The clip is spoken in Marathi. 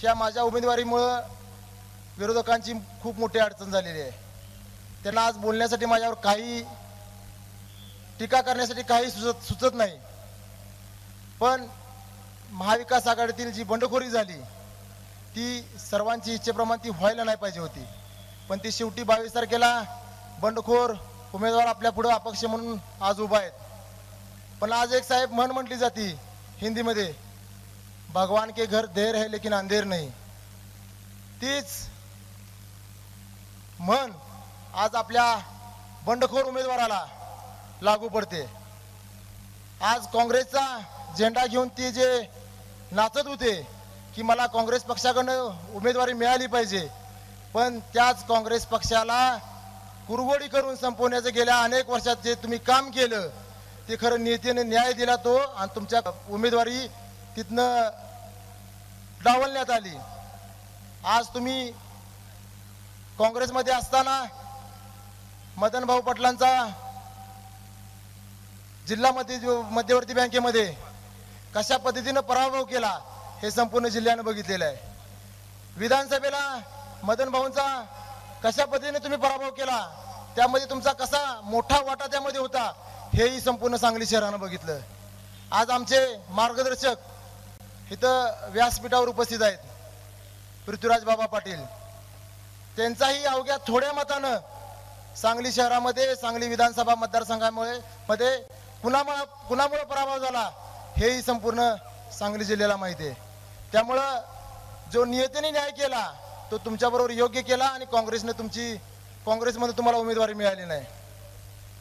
ह्या माझ्या उमेदवारीमुळं विरोधकांची खूप मोठी अडचण झालेली आहे. त्यांना आज बोलण्यासाठी माझ्यावर काही टीका करण्यासाठी काही सुचत सुचत नाही. पण महाविकास आघाडीतील जी बंडखोरी झाली ती सर्वांची इच्छेप्रमाणे ती व्हायला नाही पाहिजे होती. पण ती शेवटी बावीस तारखेला बंडखोर उमेदवार आपल्या पुढं अपक्ष म्हणून आज उभा आहेत. पण आज एक साहेब म्हण म्हटली जाती हिंदीमध्ये भगवान के घर देर है लेकिन अंधेर नाही। तीच म्हण आज आपल्या बंडखोर उमेदवाराला लागू पडते। आज काँग्रेसचा झेंडा घेऊन ते जे नाचत होते की मला काँग्रेस पक्षाकडनं उमेदवारी मिळाली पाहिजे पण त्याच काँग्रेस पक्षाला कुरवडी करून संपवण्याचं गेल्या अनेक वर्षात जे तुम्ही काम केलं ते खरं नीतीने न्याय दिला तो आणि तुमच्या उमेदवारी तिथनं डावलण्यात आली. आज तुम्ही काँग्रेसमध्ये असताना मदन भाऊ पाटलांचा जिल्हा मध्य मध्यवर्ती बँकेमध्ये कशा पद्धतीनं पराभव केला हे संपूर्ण जिल्ह्यानं बघितलेलं आहे. विधानसभेला मदन भाऊंचा कशा पद्धतीने तुम्ही पराभव केला? त्यामध्ये तुमचा कसा मोठा वाटा त्यामध्ये होता? हेही संपूर्ण सांगली शहरानं बघितलं. आज आमचे मार्गदर्शक इथं व्यासपीठावर उपस्थित आहेत पृथ्वीराज बाबा पाटील. त्यांचाही अवघ्या थोड्या मतानं सांगली शहरामध्ये सांगली विधानसभा मतदारसंघामुळे मध्ये कुणामुळं कुणामुळं पराभव झाला हेही संपूर्ण सांगली जिल्ह्याला माहिती आहे. त्यामुळं जो नियतीने न्याय केला तो तुमच्याबरोबर योग्य केला आणि काँग्रेसने तुमची काँग्रेसमध्ये तुम्हाला उमेदवारी मिळाली नाही.